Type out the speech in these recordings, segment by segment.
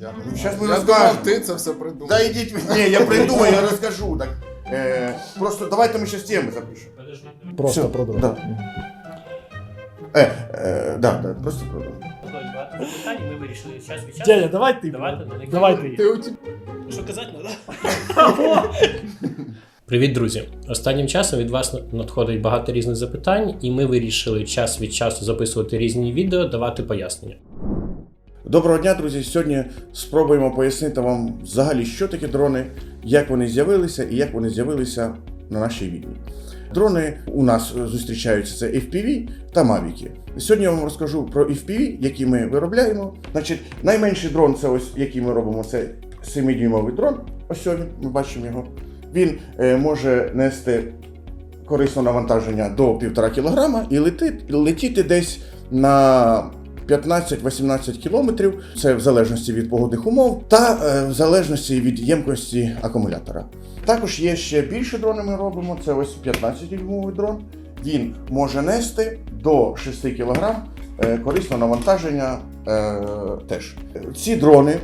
Я Ну, щас ми я розкажемо. думав, ти це все придумав. Да ідіть, ви- ні, я придумаю, я розкажу. Так. Е, просто давайте ми ще з теми запишемо. Подожди. Просто Всё, про дрон. да. Е, е, да, да, просто про дрон. Готові багато запитань, ми вирішили час від часу. Дядя, давай ти. Давайте, блядь. давай. Давай ти. Ти у ті- Що казати треба? Привіт, друзі! Останнім часом від вас надходить багато різних запитань, і ми вирішили час від часу записувати різні відео, давати пояснення. Доброго дня, друзі. Сьогодні спробуємо пояснити вам взагалі, що таке дрони, як вони з'явилися і як вони з'явилися на нашій війні. Дрони у нас зустрічаються це FPV та Mavic. Сьогодні я вам розкажу про FPV, які ми виробляємо. Значить, найменший дрон, це ось який ми робимо, це 7-дюймовий дрон. Ось він, ми бачимо його. Він е, може нести корисне навантаження до 1,5 кг і летить, летіти десь на 15-18 кілометрів, це в залежності від погодних умов, та е, в залежності від ємкості акумулятора. Також є ще більше дрони ми робимо. Це ось 15-дюймовий дрон. Він може нести до 6 кг е, корисне навантаження е, теж. Ці дрони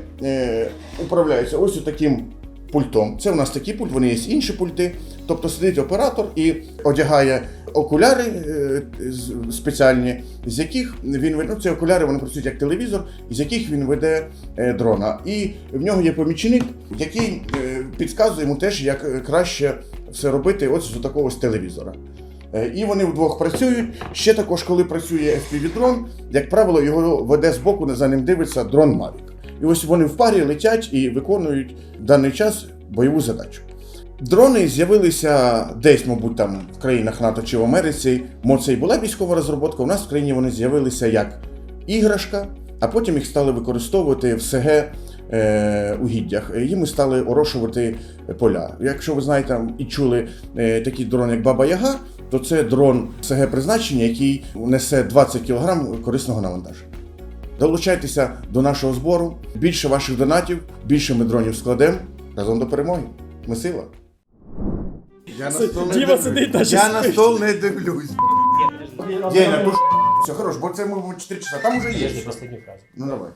управляються ось таким пультом. Це у нас такий пульт, вони є інші пульти. Тобто сидить оператор і одягає окуляри е, спеціальні, з яких він ну, ці окуляри вони працюють як телевізор, з яких він веде е, дрона. І в нього є помічник, який е, підказує йому теж, як краще все робити ось з такого ось телевізора. І вони вдвох працюють. Ще також, коли працює FPV-дрон, як правило, його веде збоку, за ним дивиться дрон Mavic. І ось вони в парі летять і виконують в даний час бойову задачу. Дрони з'явилися десь, мабуть, там в країнах НАТО чи в Америці. Мо це і була військова розробка. У нас в країні вони з'явилися як іграшка, а потім їх стали використовувати в СГ е, угіддях. Їми стали орошувати поля. Якщо ви знаєте і чули е, такий дрон, як Баба Яга, то це дрон СГ призначення, який несе 20 кг корисного навантаження. Долучайтеся до нашого збору. Більше ваших донатів, більше ми дронів складемо. Разом до перемоги. Ми сила. Я на стол не дивлюсь. сидить, наче Я на спить. стол не дивлюсь. Деня, ну все хорош, бо це ми 4 часа. Там уже є. Подожди, фразу. Ну давай.